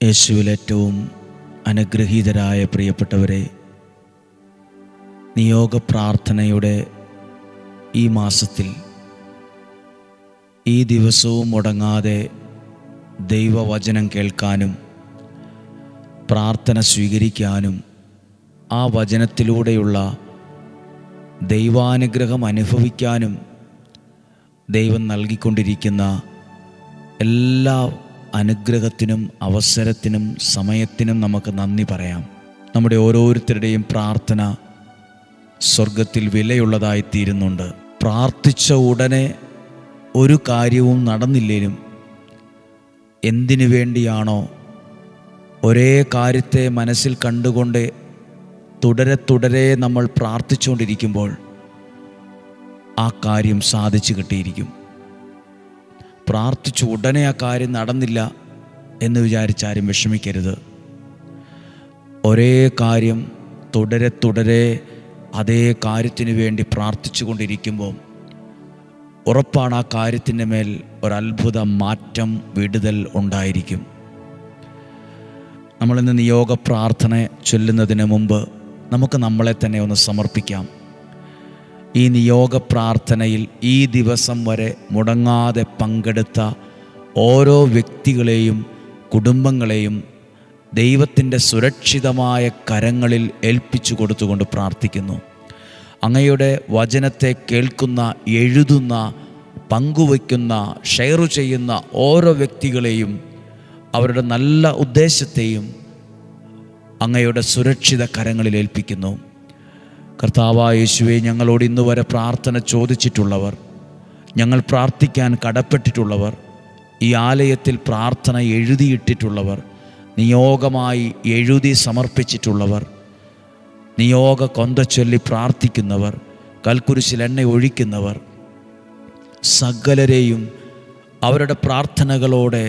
യേശുവിൽ ഏറ്റവും അനുഗ്രഹീതരായ പ്രിയപ്പെട്ടവരെ നിയോഗ പ്രാർത്ഥനയുടെ ഈ മാസത്തിൽ ഈ ദിവസവും മുടങ്ങാതെ ദൈവവചനം കേൾക്കാനും പ്രാർത്ഥന സ്വീകരിക്കാനും ആ വചനത്തിലൂടെയുള്ള ദൈവാനുഗ്രഹം അനുഭവിക്കാനും ദൈവം നൽകിക്കൊണ്ടിരിക്കുന്ന എല്ലാ അനുഗ്രഹത്തിനും അവസരത്തിനും സമയത്തിനും നമുക്ക് നന്ദി പറയാം. നമ്മുടെ ഓരോരുത്തരുടെയും പ്രാർത്ഥന സ്വർഗത്തിൽ വിലയുള്ളതായി തീരുന്നുണ്ട്. പ്രാർത്ഥിച്ച ഉടനെ ഒരു കാര്യവും നടന്നില്ലേലും എന്തിനു വേണ്ടിയാണോ ഒരേ കാര്യത്തെ മനസ്സിൽ കണ്ടുകൊണ്ട് തുടരെ തുടരെ നമ്മൾ പ്രാർത്ഥിച്ചുകൊണ്ടിരിക്കുമ്പോൾ ആ കാര്യം സാധിച്ചു കിട്ടിയിരിക്കും. പ്രാർത്ഥിച്ചു ഉടനെ ആ കാര്യം നടന്നില്ല എന്ന് വിചാരിച്ചാരും വിഷമിക്കരുത്. ഒരേ കാര്യം തുടരെ തുടരെ അതേ കാര്യത്തിന് വേണ്ടി പ്രാർത്ഥിച്ചു കൊണ്ടിരിക്കുമ്പോൾ ഉറപ്പാണ് ആ കാര്യത്തിന്റെ മേൽ ഒരത്ഭുത മാറ്റം വിടുതൽ ഉണ്ടായിരിക്കും. നമ്മളിന്ന് നിയോഗ പ്രാർത്ഥന ചൊല്ലുന്നതിന് മുമ്പ് നമുക്ക് നമ്മളെ തന്നെ ഒന്ന് സമർപ്പിക്കാം. ഈ നിയോഗ പ്രാർത്ഥനയിൽ ഈ ദിവസം വരെ മുടങ്ങാതെ പങ്കെടുത്ത ഓരോ വ്യക്തികളെയും കുടുംബങ്ങളെയും ദൈവത്തിന്റെ സുരക്ഷിതമായ കരങ്ങളിൽ ഏൽപ്പിച്ചു കൊടുത്തുകൊണ്ട് പ്രാർത്ഥിക്കുന്നു. അങ്ങയുടെ വചനത്തെ കേൾക്കുന്ന എഴുതുന്ന പങ്കുവയ്ക്കുന്ന ഷെയർ ചെയ്യുന്ന ഓരോ വ്യക്തികളെയും അവരുടെ നല്ല ഉദ്ദേശത്തെയും അങ്ങയുടെ സുരക്ഷിത കരങ്ങളിൽ ഏൽപ്പിക്കുന്നു. കർത്താവായ യേശുവെ ഞങ്ങളോട് ഇന്ന് വരെ പ്രാർത്ഥന ചോദിച്ചിട്ടുള്ളവർ ഞങ്ങൾ പ്രാർത്ഥിക്കാൻ കടപ്പെട്ടിട്ടുള്ളവർ ഈ ആലയത്തിൽ പ്രാർത്ഥന എഴുതിയിട്ടിട്ടുള്ളവർ നിയോഗമായി എഴുതി സമർപ്പിച്ചിട്ടുള്ളവർ നിയോഗ കൊന്ത ചൊല്ലി പ്രാർത്ഥിക്കുന്നവർ കൽക്കുരിശിൽ എണ്ണ ഒഴിക്കുന്നവർ സകലരെയും അവരുടെ പ്രാർത്ഥനകളോടെ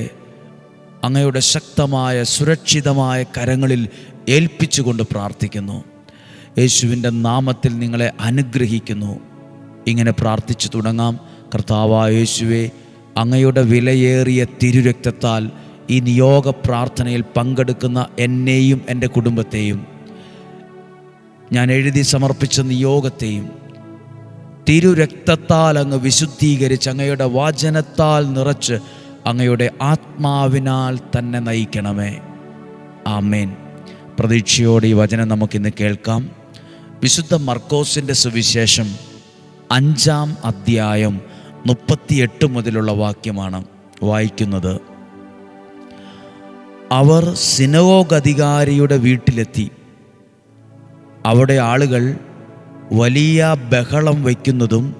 അങ്ങയുടെ ശക്തമായ സുരക്ഷിതമായ കരങ്ങളിൽ ഏൽപ്പിച്ചുകൊണ്ട് പ്രാർത്ഥിക്കുന്നു. യേശുവിന്റെ നാമത്തിൽ നിങ്ങളെ അനുഗ്രഹിക്കുന്നു. ഇങ്ങനെ പ്രാർത്ഥിച്ചു തുടങ്ങാം. കർത്താവ യേശുവെ അങ്ങയുടെ വിലയേറിയ തിരുരക്തത്താൽ ഈ നിയോഗ പ്രാർത്ഥനയിൽ പങ്കെടുക്കുന്ന എന്നെയും എന്റെ കുടുംബത്തെയും ഞാൻ എഴുതി സമർപ്പിച്ച നിയോഗത്തെയും തിരുരക്തത്താൽ അങ്ങ് വിശുദ്ധീകരിച്ച് അങ്ങയുടെ വാചനത്താൽ നിറച്ച് അങ്ങയുടെ ആത്മാവിനാൽ തന്നെ നയിക്കണമേ. ആമേൻ. പ്രതീക്ഷയോടെ ഈ വചനം നമുക്കിന്ന് കേൾക്കാം. വിശുദ്ധ മർക്കോസിന്റെ സുവിശേഷം അഞ്ചാം അധ്യായം മുപ്പത്തിയെട്ട് മുതലുള്ള വാക്യമാണ് വായിക്കുന്നത്. അവർ സിനഗോഗ് അധികാരിയുടെ വീട്ടിലെത്തി. അവിടെ ആളുകൾ വലിയ ബഹളം വയ്ക്കുന്നതും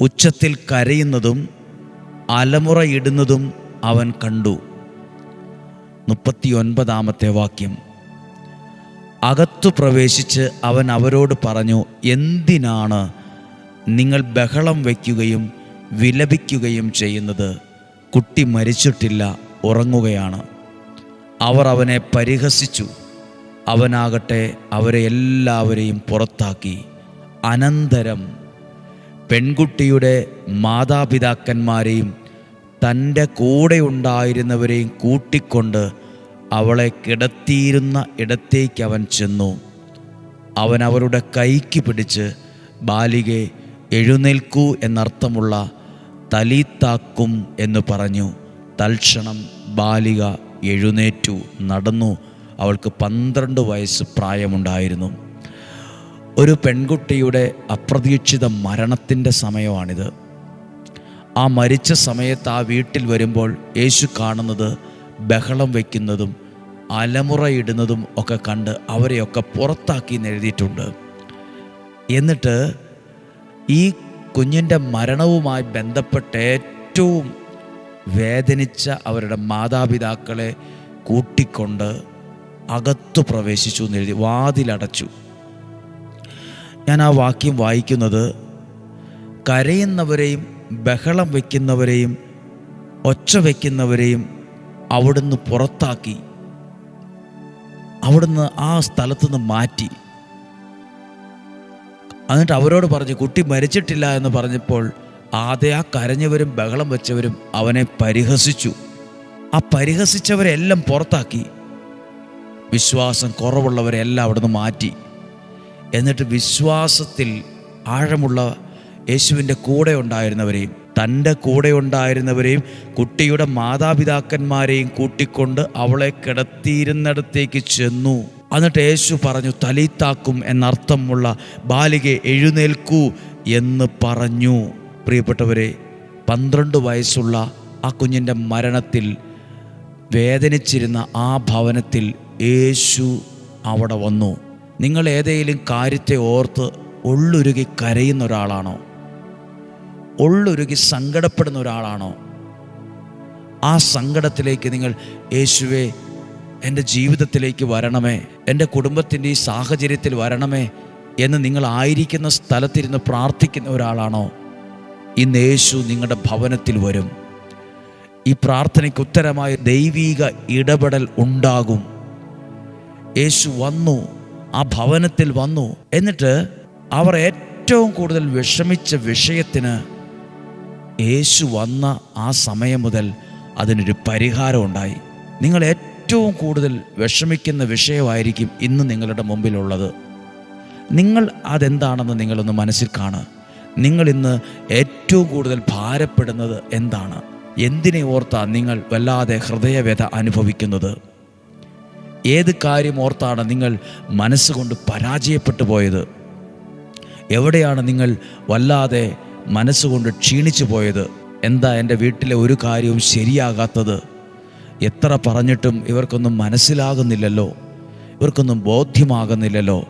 ഉച്ചത്തിൽ കരയുന്നതും അലമുറയിടുന്നതും അവൻ കണ്ടു. മുപ്പത്തിയൊൻപതാമത്തെ വാക്യം. അകത്തു പ്രവേശിച്ച് അവൻ അവരോട് പറഞ്ഞു എന്തിനാണ് നിങ്ങൾ ബഹളം വയ്ക്കുകയും വിലപിക്കുകയും ചെയ്യുന്നത്? കുട്ടി മരിച്ചിട്ടില്ല ഉറങ്ങുകയാണ്. അവർ അവനെ പരിഹസിച്ചു. അവനാകട്ടെ അവരെ എല്ലാവരെയും പുറത്താക്കി. അനന്തരം പെൺകുട്ടിയുടെ മാതാപിതാക്കന്മാരെയും തന്റെ കൂടെ ഉണ്ടായിരുന്നവരെയും കൂട്ടിക്കൊണ്ട് അവളെ കിടത്തിയിരുന്ന ഇടത്തേക്ക് അവൻ ചെന്നു. അവൻ അവരുടെ കൈക്ക് പിടിച്ച് ബാലികെ എഴുന്നേൽക്കൂ എന്നർത്ഥമുള്ള തലീത്താക്കും എന്ന് പറഞ്ഞു. തൽക്ഷണം ബാലിക എഴുന്നേറ്റു നടന്നു. അവൾക്ക് പന്ത്രണ്ട് വയസ്സ് പ്രായമുണ്ടായിരുന്നു. ഒരു പെൺകുട്ടിയുടെ അപ്രതീക്ഷിത മരണത്തിന്റെ സമയമാണിത്. ആ മരിച്ച സമയത്ത് ആ വീട്ടിൽ വരുമ്പോൾ യേശു കാണുന്നത് ബഹളം വയ്ക്കുന്നതും അലമുറയിടുന്നതും ഒക്കെ കണ്ട് അവരെയൊക്കെ പുറത്താക്കി എഴുതിയിട്ടുണ്ട്. എന്നിട്ട് ഈ കുഞ്ഞിന്റെ മരണവുമായി ബന്ധപ്പെട്ട് ഏറ്റവും വേദനിച്ച അവരുടെ മാതാപിതാക്കളെ കൂട്ടിക്കൊണ്ട് അകത്തു പ്രവേശിച്ചു എന്ന് എഴുതി വാതിലടച്ചു. ഞാൻ ആ വാക്യം വായിക്കുന്നത് കരയുന്നവരെയും ബഹളം വയ്ക്കുന്നവരെയും ഒച്ച വയ്ക്കുന്നവരെയും അവിടുന്ന് പുറത്താക്കി. അവിടുന്ന് ആ സ്ഥലത്തു നിന്ന് മാറ്റി. എന്നിട്ട് അവരോട് പറഞ്ഞു കുട്ടി മരിച്ചിട്ടില്ല എന്ന് പറഞ്ഞപ്പോൾ ആദ്യ ആ കരഞ്ഞവരും ബഹളം വെച്ചവരും അവനെ പരിഹസിച്ചു. ആ പരിഹസിച്ചവരെല്ലാം പുറത്താക്കി. വിശ്വാസം കുറവുള്ളവരെല്ലാം അവിടുന്ന് മാറ്റി. എന്നിട്ട് വിശ്വാസത്തിൽ ആഴമുള്ള യേശുവിന്റെ കൂടെ ഉണ്ടായിരുന്നവരെയും തന്റെ കൂടെ ഉണ്ടായിരുന്നവരെയും കുട്ടിയുടെ മാതാപിതാക്കന്മാരെയും കൂട്ടിക്കൊണ്ട് അവളെ കിടത്തിയിരുന്നിടത്തേക്ക് ചെന്നു. എന്നിട്ട് യേശു പറഞ്ഞു തലീത്താക്കും എന്നർത്ഥമുള്ള ബാലികെ എഴുന്നേൽക്കൂ എന്ന് പറഞ്ഞു. പ്രിയപ്പെട്ടവരെ പന്ത്രണ്ട് വയസ്സുള്ള ആ കുഞ്ഞിന്റെ മരണത്തിൽ വേദനിച്ചിരുന്ന ആ ഭവനത്തിൽ യേശു അവിടെ വന്നു. നിങ്ങൾ ഏതെങ്കിലും കാര്യത്തെ ഓർത്ത് ഉള്ളുരുകി കരയുന്ന ഒരാളാണോ? ഉള്ളുരുകി സങ്കടപ്പെടുന്ന ഒരാളാണോ? ആ സങ്കടത്തിലേക്ക് നിങ്ങൾ യേശുവെ എന്റെ ജീവിതത്തിലേക്ക് വരണമേ എന്റെ കുടുംബത്തിന്റെ ഈ സാഹചര്യത്തിൽ വരണമേ എന്ന് നിങ്ങൾ ആയിരിക്കുന്ന സ്ഥലത്തിരുന്ന് പ്രാർത്ഥിക്കുന്ന ഒരാളാണോ? ഇന്ന് യേശു നിങ്ങളുടെ ഭവനത്തിൽ വരും. ഈ പ്രാർത്ഥനയ്ക്ക് ഉത്തരമായ ദൈവീക ഇടപെടൽ ഉണ്ടാകും. യേശു വന്നു ആ ഭവനത്തിൽ വന്നു. എന്നിട്ട് അവർ ഏറ്റവും കൂടുതൽ വിഷമിച്ച വിഷയത്തിന് യേശു വന്ന ആ സമയം മുതൽ അതിനൊരു പരിഹാരം ഉണ്ടായി. നിങ്ങൾ ഏറ്റവും കൂടുതൽ വിഷമിക്കുന്ന വിഷയമായിരിക്കും ഇന്ന് നിങ്ങളുടെ മുമ്പിലുള്ളത്. നിങ്ങൾ അതെന്താണെന്ന് നിങ്ങളൊന്ന് മനസ്സിൽ കാണുക. നിങ്ങൾ ഇന്ന് ഏറ്റവും കൂടുതൽ ഭാരപ്പെടുന്നത് എന്താണ്? എന്തിനെ ഓർത്താ നിങ്ങൾ വല്ലാതെ ഹൃദയവേദ അനുഭവിക്കുന്നത്? ഏത് കാര്യം ഓർത്താണ് നിങ്ങൾ മനസ്സുകൊണ്ട് പരാജയപ്പെട്ടു പോയത്? എവിടെയാണ് നിങ്ങൾ വല്ലാതെ മനസ്സുകൊണ്ട് ക്ഷീണിച്ചു പോയത്. എന്താ എന്റെ വീട്ടിലെ ഒരു കാര്യവും ശരിയാകാത്തത്? എത്ര പറഞ്ഞിട്ടും ഇവർക്കൊന്നും മനസ്സിലാകുന്നില്ലല്ലോ. ഇവർക്കൊന്നും ബോധ്യമാകുന്നില്ലല്ലോ.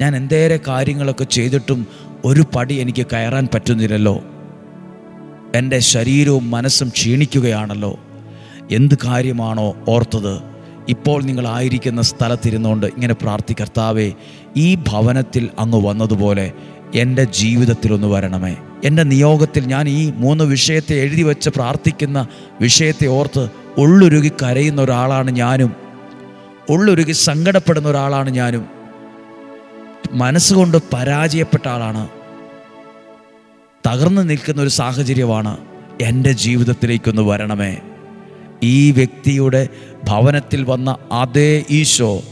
ഞാൻ എന്തേറെ കാര്യങ്ങളൊക്കെ ചെയ്തിട്ടും ഒരു പടി എനിക്ക് കയറാൻ പറ്റുന്നില്ലല്ലോ. എന്റെ ശരീരവും മനസ്സും ക്ഷീണിക്കുകയാണല്ലോ. എന്ത് കാര്യമാണോ ഓർത്തത്? ഇപ്പോൾ നിങ്ങളായിരിക്കുന്ന സ്ഥലത്തിരുന്നുകൊണ്ട് ഇങ്ങനെ പ്രാർത്ഥിക്കർത്താവേ ഈ ഭവനത്തിൽ അങ്ങ് വന്നതുപോലെ എന്റെ ജീവിതത്തിലൊന്ന് വരണമേ. എന്റെ നിയോഗത്തിൽ ഞാൻ ഈ മൂന്ന് വിഷയത്തെ എഴുതി വെച്ച് പ്രാർത്ഥിക്കുന്ന വിഷയത്തെ ഓർത്ത് ഉള്ളുരുകി കരയുന്ന ഒരാളാണ് ഞാനും. ഉള്ളുരുകി സങ്കടപ്പെടുന്ന ഒരാളാണ് ഞാനും. മനസ്സുകൊണ്ട് പരാജയപ്പെട്ട ആളാണ്. തകർന്നു നിൽക്കുന്ന ഒരു സാഹചര്യമാണ് എന്റെ ജീവിതത്തിലേക്കൊന്ന് വരണമേ. ഈ വ്യക്തിയുടെ ഭവനത്തിൽ വന്ന അതേ ഈശോ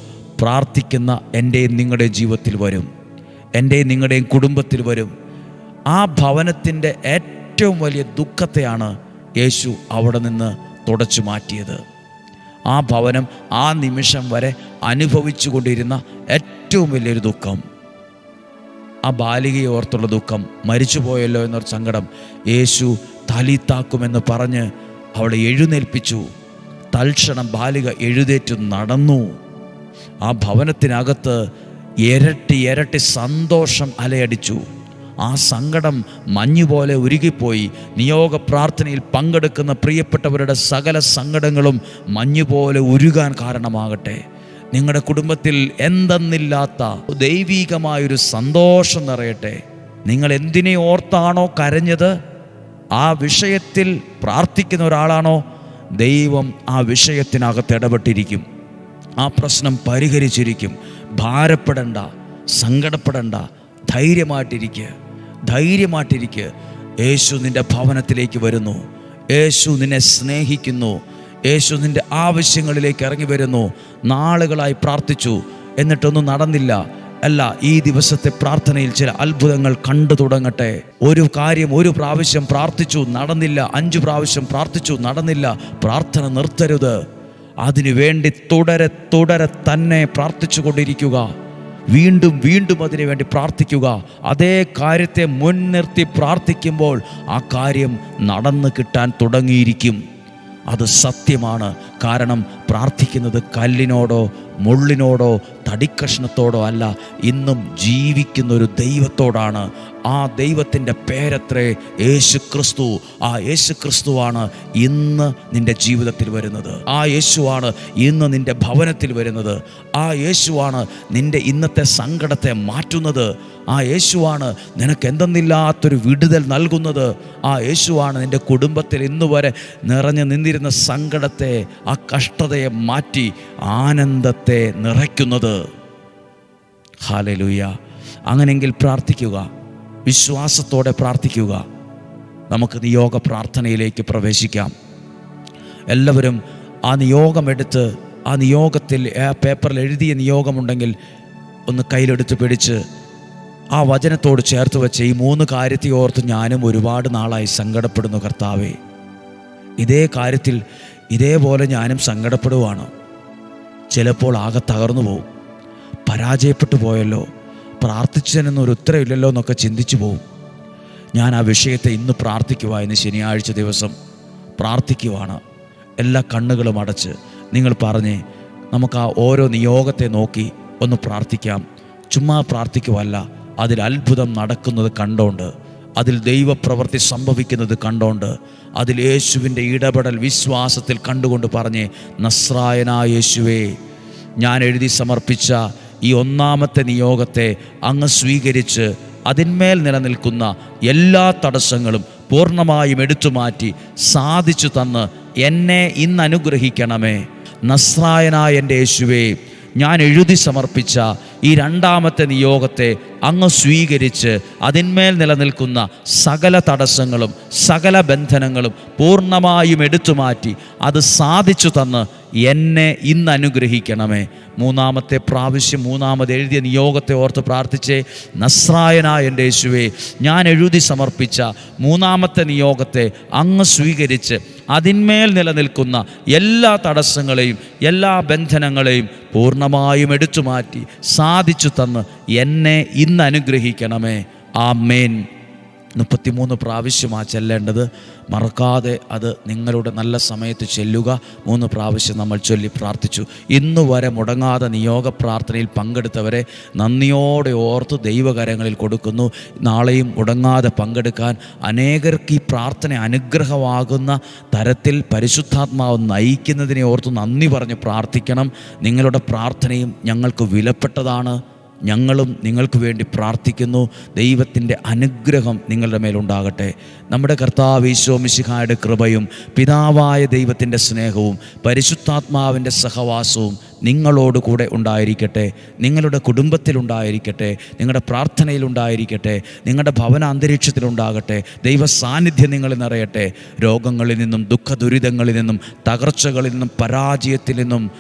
പ്രാർത്ഥിക്കുന്ന എന്റെയും നിങ്ങളുടെ ജീവിതത്തിൽ വരും. എന്റെയും നിങ്ങളുടെയും കുടുംബത്തിൽ വരും. ആ ഭവനത്തിന്റെ ഏറ്റവും വലിയ ദുഃഖത്തെയാണ് യേശു അവിടെ നിന്ന് തുടച്ചു മാറ്റിയത്. ആ ഭവനം ആ നിമിഷം വരെ അനുഭവിച്ചു കൊണ്ടിരുന്ന ഏറ്റവും വലിയൊരു ദുഃഖം. ആ ബാലികയെ ഓർത്തുള്ള ദുഃഖം മരിച്ചുപോയല്ലോ എന്നൊരു സങ്കടം യേശു തലീത്താക്കുമെന്ന് പറഞ്ഞ് അവളെ എഴുന്നേൽപ്പിച്ചു. തൽക്ഷണം ബാലിക എഴുതേറ്റു നടന്നു. ആ ഭവനത്തിനകത്ത് ഇരട്ടി ഇരട്ടി സന്തോഷം അലയടിച്ചു. ആ സങ്കടം മഞ്ഞുപോലെ ഉരുകിപ്പോയി. നിയോഗ പ്രാർത്ഥനയിൽ പങ്കെടുക്കുന്ന പ്രിയപ്പെട്ടവരുടെ സകല സങ്കടങ്ങളും മഞ്ഞുപോലെ ഉരുകാൻ കാരണമാകട്ടെ. നിങ്ങളുടെ കുടുംബത്തിൽ എന്തെന്നില്ലാത്ത ദൈവീകമായൊരു സന്തോഷം നിറയട്ടെ. നിങ്ങൾ എന്തിനെ ഓർത്താണോ കരഞ്ഞത്? ആ വിഷയത്തിൽ പ്രാർത്ഥിക്കുന്ന ഒരാളാണോ? ദൈവം ആ വിഷയത്തിനകത്ത് ഇടപെട്ടിരിക്കും. ആ പ്രശ്നം പരിഹരിച്ചിരിക്കും. ഭാരപ്പെടണ്ട സങ്കടപ്പെടണ്ട ധൈര്യമായിട്ടിരിക്കുക ധൈര്യമായിട്ടിരിക്കുക യേശു നിന്റെ ഭവനത്തിലേക്ക് വരുന്നു. യേശു നിന്നെ സ്നേഹിക്കുന്നു. യേശു നിന്റെ ആവശ്യങ്ങളിലേക്ക് ഇറങ്ങി വരുന്നു. നാളുകളായി പ്രാർത്ഥിച്ചു. എന്നിട്ടൊന്നും നടന്നില്ല. അല്ല ഈ ദിവസത്തെ പ്രാർത്ഥനയിൽ ചില അത്ഭുതങ്ങൾ കണ്ടു തുടങ്ങട്ടെ. ഒരു കാര്യം ഒരു പ്രാവശ്യം പ്രാർത്ഥിച്ചു നടന്നില്ല. അഞ്ചു പ്രാവശ്യം പ്രാർത്ഥിച്ചു നടന്നില്ല. പ്രാർത്ഥന നിർത്തരുത്. അതിനു വേണ്ടി തുടരെ തുടരെ തന്നെ പ്രാർത്ഥിച്ചു കൊണ്ടിരിക്കുക. വീണ്ടും വീണ്ടും അതിനു വേണ്ടി പ്രാർത്ഥിക്കുക. അതേ കാര്യത്തെ മുൻനിർത്തി പ്രാർത്ഥിക്കുമ്പോൾ ആ കാര്യം നടന്നു കിട്ടാൻ തുടങ്ങിയിരിക്കും. അത് സത്യമാണ്. കാരണം പ്രാർത്ഥിക്കുന്നത് കല്ലിനോടോ മുള്ളിനോടോ തടിക്കഷ്ണത്തോടോ അല്ല ഇന്നും ജീവിക്കുന്ന ഒരു ദൈവത്തോടാണ്. ആ ദൈവത്തിന്റെ പേരത്രേ യേശു ക്രിസ്തു ആ യേശു ക്രിസ്തുവാണ് ഇന്ന് നിന്റെ ജീവിതത്തിൽ വരുന്നത്. ആ യേശുവാണ് ഇന്ന് നിന്റെ ഭവനത്തിൽ വരുന്നത്. ആ യേശുവാണ് നിന്റെ ഇന്നത്തെ സങ്കടത്തെ മാറ്റുന്നത്. ആ യേശുവാണ് നിനക്ക് എന്തെന്നില്ലാത്തൊരു വിടുതൽ നൽകുന്നത്. ആ യേശുവാണ് നിന്റെ കുടുംബത്തിൽ ഇന്ന് വരെ നിറഞ്ഞു നിന്നിരുന്ന സങ്കടത്തെ ആ കഷ്ടതയെ മാറ്റി ആനന്ദത്തെ നിറയ്ക്കുന്നത്. ഹാലലൂയ. അങ്ങനെങ്കിൽ പ്രാർത്ഥിക്കുക. വിശ്വാസത്തോടെ പ്രാർത്ഥിക്കുക. നമുക്ക് നിയോഗ പ്രാർത്ഥനയിലേക്ക് പ്രവേശിക്കാം. എല്ലാവരും ആ നിയോഗമെടുത്ത് ആ നിയോഗത്തിൽ ആ പേപ്പറിൽ എഴുതിയ നിയോഗമുണ്ടെങ്കിൽ ഒന്ന് കയ്യിലെടുത്ത് പിടിച്ച് ആ വചനത്തോട് ചേർത്ത് വെച്ച് ഈ മൂന്ന് കാര്യത്തെ ഓർത്ത് ഞാനും ഒരുപാട് നാളായി സങ്കടപ്പെടുന്നു കർത്താവേ. ഇതേ കാര്യത്തിൽ ഇതേപോലെ ഞാനും സങ്കടപ്പെടുവാണ്. ചിലപ്പോൾ ആകെ തകർന്നു പോകും പരാജയപ്പെട്ടു പോയല്ലോ. പ്രാർത്ഥിച്ചതിനൊന്നും ഒരു ഉത്തരവില്ലല്ലോ എന്നൊക്കെ ചിന്തിച്ചു പോകും ഞാൻ ആ വിഷയത്തെ ഇന്ന് പ്രാർത്ഥിക്കുക ഇന്ന് ശനിയാഴ്ച ദിവസം പ്രാർത്ഥിക്കുവാണ്. എല്ലാ കണ്ണുകളും അടച്ച് നിങ്ങൾ പറഞ്ഞേ നമുക്ക് ആ ഓരോ നിയോഗത്തെ നോക്കി ഒന്ന് പ്രാർത്ഥിക്കാം. ചുമ്മാ പ്രാർത്ഥിക്കുവല്ല അതിൽ അത്ഭുതം നടക്കുന്നത് കണ്ടോണ്ട് അതിൽ ദൈവപ്രവൃത്തി സംഭവിക്കുന്നത് കണ്ടോണ്ട് അതിൽ യേശുവിന്റെ ഇടപെടൽ വിശ്വാസത്തിൽ കണ്ടുകൊണ്ട് പറഞ്ഞ് നസ്രായനായ യേശുവേ ഞാൻ എഴുതി സമർപ്പിച്ച ഈ ഒന്നാമത്തെ നിയോഗത്തെ അങ്ങ് സ്വീകരിച്ച് അതിന്മേൽ നിലനിൽക്കുന്ന എല്ലാ തടസ്സങ്ങളും പൂർണമായും എടുത്തു മാറ്റി സാധിച്ചു തന്ന് എന്നെ ഇന്ന് അനുഗ്രഹിക്കണമേ. നസ്രായനായ എന്റെ യേശുവേ ഞാൻ എഴുതി സമർപ്പിച്ച ഈ രണ്ടാമത്തെ നിയോഗത്തെ അങ്ങ് സ്വീകരിച്ച് അതിന്മേൽ നിലനിൽക്കുന്ന സകല തടസ്സങ്ങളും സകല ബന്ധനങ്ങളും പൂർണമായും എടുത്തു മാറ്റി അത് സാധിച്ചു തന്ന് എന്നെ ഇന്ന് അനുഗ്രഹിക്കണമേ. മൂന്നാമത്തെ പ്രാവശ്യം മൂന്നാമത് എഴുതിയ നിയോഗത്തെ ഓർത്ത് പ്രാർത്ഥിച്ചേ നസ്രായനായ എന്റെ യേശുവേ ഞാൻ എഴുതി സമർപ്പിച്ച മൂന്നാമത്തെ നിയോഗത്തെ അങ്ങ് സ്വീകരിച്ച് അതിന്മേൽ നിലനിൽക്കുന്ന എല്ലാ തടസ്സങ്ങളെയും എല്ലാ ബന്ധനങ്ങളെയും പൂർണമായും എടുത്തു മാറ്റി സാധിച്ചു തന്ന് എന്നെ ഇന്ന് അനുഗ്രഹിക്കണമേ. ആ മേൻ മുപ്പത്തിമൂന്ന് പ്രാവശ്യമാണ് ചെല്ലേണ്ടത്. മറക്കാതെ അത് നിങ്ങളുടെ നല്ല സമയത്ത് ചെല്ലുക. മൂന്ന് പ്രാവശ്യം നമ്മൾ ചൊല്ലി പ്രാർത്ഥിച്ചു. ഇന്നു വരെ മുടങ്ങാതെ നിയോഗ പ്രാർത്ഥനയിൽ പങ്കെടുത്തവരെ നന്ദിയോടെ ഓർത്ത് ദൈവകരങ്ങളിൽ കൊടുക്കുന്നു. നാളെയും മുടങ്ങാതെ പങ്കെടുക്കാൻ അനേകർക്ക് ഈ പ്രാർത്ഥന അനുഗ്രഹമാകുന്ന തരത്തിൽ പരിശുദ്ധാത്മാവ് നയിക്കുന്നതിനെ ഓർത്ത് നന്ദി പറഞ്ഞ് പ്രാർത്ഥിക്കണം. നിങ്ങളുടെ പ്രാർത്ഥനയും ഞങ്ങൾക്ക് വിലപ്പെട്ടതാണ്. ഞങ്ങളും നിങ്ങൾക്ക് വേണ്ടി പ്രാർത്ഥിക്കുന്നു. ദൈവത്തിന്റെ അനുഗ്രഹം നിങ്ങളുടെ മേലുണ്ടാകട്ടെ നമ്മുടെ കർത്താവ് ഈശോ മിശിഹായുടെ കൃപയും പിതാവായ ദൈവത്തിന്റെ സ്നേഹവും പരിശുദ്ധാത്മാവിന്റെ സഹവാസവും നിങ്ങളോട് കൂടെ ഉണ്ടായിരിക്കട്ടെ. നിങ്ങളുടെ കുടുംബത്തിലുണ്ടായിരിക്കട്ടെ നിങ്ങളുടെ പ്രാർത്ഥനയിലുണ്ടായിരിക്കട്ടെ നിങ്ങളുടെ ഭവന അന്തരീക്ഷത്തിലുണ്ടാകട്ടെ ദൈവ സാന്നിധ്യം നിങ്ങളിൽ നിറയട്ടെ. രോഗങ്ങളിൽ നിന്നും ദുഃഖ ദുരിതങ്ങളിൽ നിന്നും തകർച്ചകളിൽ നിന്നും പരാജയത്തിൽ നിന്നും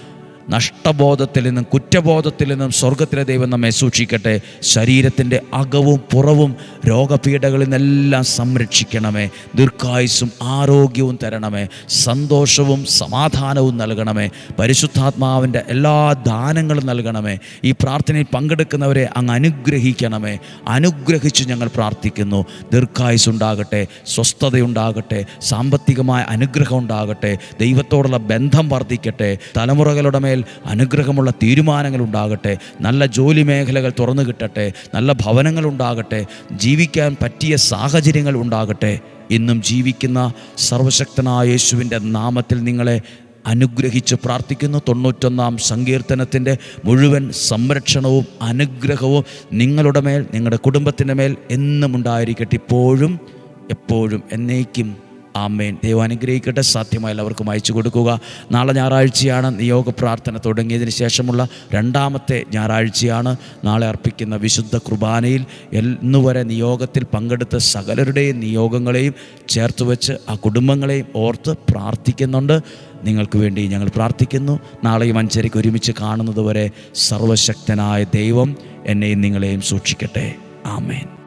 നഷ്ടബോധത്തിൽ നിന്നും കുറ്റബോധത്തിൽ നിന്നും സ്വർഗത്തിലെ ദൈവം നമ്മെ സൂക്ഷിക്കട്ടെ. ശരീരത്തിന്റെ അകവും പുറവും രോഗപീഠകളിൽ നിന്നെല്ലാം സംരക്ഷിക്കണമേ. ദീർഘായുസും ആരോഗ്യവും തരണമേ. സന്തോഷവും സമാധാനവും നൽകണമേ. പരിശുദ്ധാത്മാവിന്റെ എല്ലാ ദാനങ്ങളും നൽകണമേ. ഈ പ്രാർത്ഥനയിൽ പങ്കെടുക്കുന്നവരെ അങ്ങ് അനുഗ്രഹിക്കണമേ. അനുഗ്രഹിച്ച് ഞങ്ങൾ പ്രാർത്ഥിക്കുന്നു. ദീർഘായുസ് ഉണ്ടാകട്ടെ സ്വസ്ഥതയുണ്ടാകട്ടെ സാമ്പത്തികമായ അനുഗ്രഹം ഉണ്ടാകട്ടെ ദൈവത്തോടുള്ള ബന്ധം വർദ്ധിക്കട്ടെ തലമുറകളുടെ മേൽ അനുഗ്രഹമുള്ള തീരുമാനങ്ങൾ ഉണ്ടാകട്ടെ. നല്ല ജോലി മേഖലകൾ തുറന്നു കിട്ടട്ടെ. നല്ല ഭവനങ്ങൾ ഉണ്ടാകട്ടെ. ജീവിക്കാൻ പറ്റിയ സാഹചര്യങ്ങൾ ഉണ്ടാകട്ടെ. ഇന്നും ജീവിക്കുന്ന സർവശക്തനായ യേശുവിന്റെ നാമത്തിൽ നിങ്ങളെ അനുഗ്രഹിച്ച് പ്രാർത്ഥിക്കുന്നു. തൊണ്ണൂറ്റൊന്നാം സങ്കീർത്തനത്തിന്റെ മുഴുവൻ സംരക്ഷണവും അനുഗ്രഹവും നിങ്ങളുടെ മേൽ നിങ്ങളുടെ കുടുംബത്തിന്റെ മേൽ എന്നും ഉണ്ടായിരിക്കട്ടെ. ഇപ്പോഴും എപ്പോഴും എന്നേക്കും ആമേൻ. ദൈവം അനുഗ്രഹിക്കട്ടെ. സാധ്യമായ എല്ലാവർക്കും അയച്ചു കൊടുക്കുക. നാളെ ഞായറാഴ്ചയാണ് നിയോഗ പ്രാർത്ഥന തുടങ്ങിയതിന് ശേഷമുള്ള രണ്ടാമത്തെ ഞായറാഴ്ചയാണ് നാളെ അർപ്പിക്കുന്ന വിശുദ്ധ കുർബാനയിൽ എന്നുവരെ നിയോഗത്തിൽ പങ്കെടുത്ത സകലരുടെയും നിയോഗങ്ങളെയും ചേർത്ത് വെച്ച് ആ കുടുംബങ്ങളെയും ഓർത്ത് പ്രാർത്ഥിക്കുന്നുണ്ട്. നിങ്ങൾക്ക് വേണ്ടി ഞങ്ങൾ പ്രാർത്ഥിക്കുന്നു. നാളെയും അഞ്ചരയ്ക്ക് ഒരുമിച്ച് കാണുന്നതുവരെ സർവശക്തനായ ദൈവം എന്നെയും നിങ്ങളെയും സൂക്ഷിക്കട്ടെ. ആമേൻ.